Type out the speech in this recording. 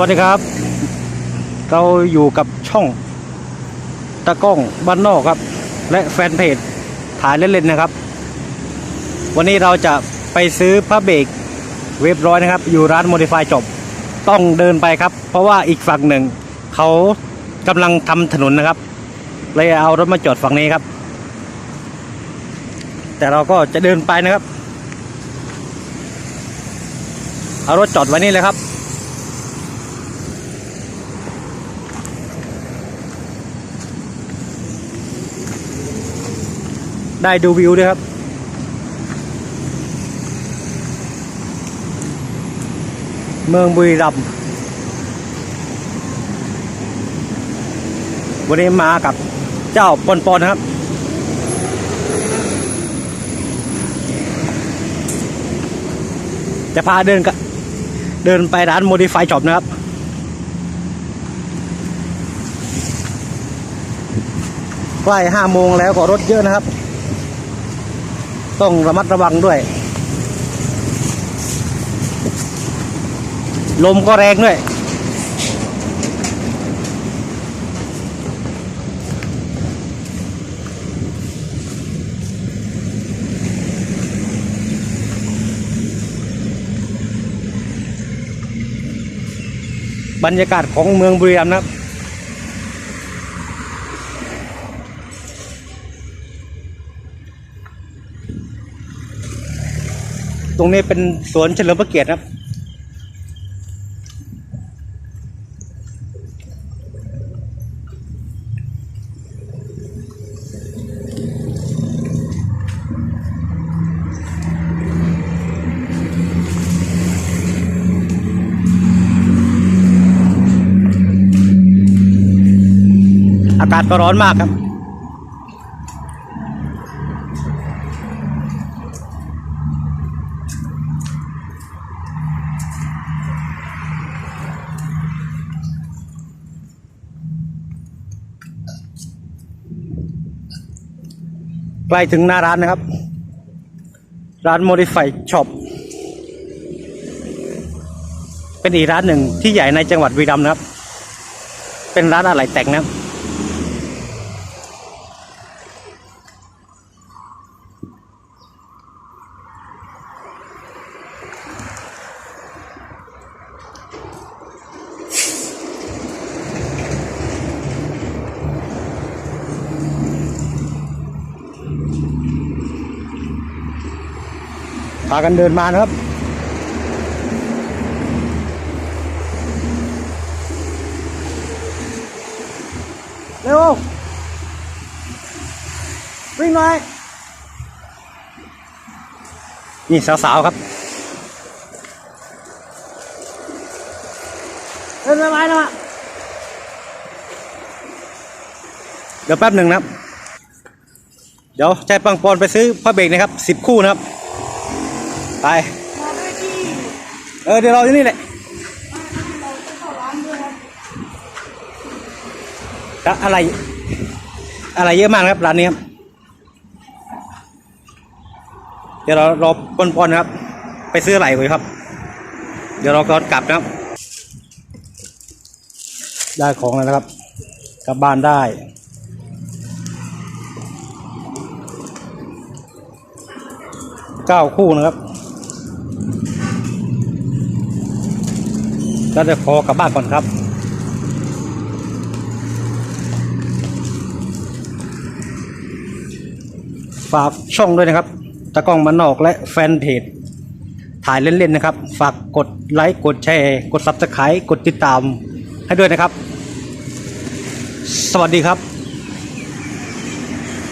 วัสดีครับ เราอยู่กับช่องตะก้องบ้านนอกครับ และแฟนเพจถ่ายเล่นๆนะครับ วันนี้เราจะไปซื้อผ้าเบรกเว็บร้อยนะครับ อยู่ร้านโมดิฟายจบ ต้องเดินไปครับ เพราะว่าอีกฝั่งหนึ่ง เขากำลังทำถนนนะครับ เลยเอารถมาจอดฝั่งนี้ครับ แต่เราก็จะเดินไปนะครับ เอารถจอดไว้นี่เลยครับ ได้ดูวิวด้วยครับ เมืองบุรีรัมย์วันนี้มากับเจ้าปอนปอนนะครับ จะพาเดินกเดินไปร้านโมดิฟายจอบนะครับใกล้ห้าโมงแล้วก็รถเยอะนะครับ ต้องระมัดระวังด้วย ลมก็แรงด้วย บรรยากาศของเมืองบุรีรัมย์นะครับ ตรงนี้เป็นสวนเฉลิมพระเกียรติครับ อากาศก็ร้อนมากครับ ใกล้ถึงหน้าร้านนะครับ ร้านโมดิฟายช็อปเป็นอีกร้านหนึ่งที่ใหญ่ในจังหวัดวีรัมนะครับ เป็นร้านอะไหล่แต่งนะครับากันเดินมานะครับ เร็ว วิ่งหน่อยนี่สาวๆครับเดินไปนะเดี๋ยวแป๊บหนึ่งนะครับ เดี๋ยวใจปังปอนไปซื้อผ้าเบรกนะครับสิบคู่นะครับ ไป มาด้ที่เออเดี๋ยวเราอยู่นี่แหละเราจะเข้าร้านด้วยครับแล้วอะไร อะไรเยอะมากนะครับร้านนี้ครับ เดี๋ยวเรารอปนปอนๆนะครับ ไปซื้ออะไรก่อนครับ เดี๋ยวเราก็กลับนะครับ ได้ของแล้วนะครับ กลับบ้านได้ เก้าคู่นะครับ แล้วเดี๋ยวขอกลับบ้านก่อนครับ ฝากช่องด้วยนะครับ ตะกล้องมันนอกและแฟนเพจ ถ่ายเล่นๆนะครับ ฝากกดไลค์ กดแชร์ กดซับสไครต์กดติดตามให้ด้วยนะครับ สวัสดีครับ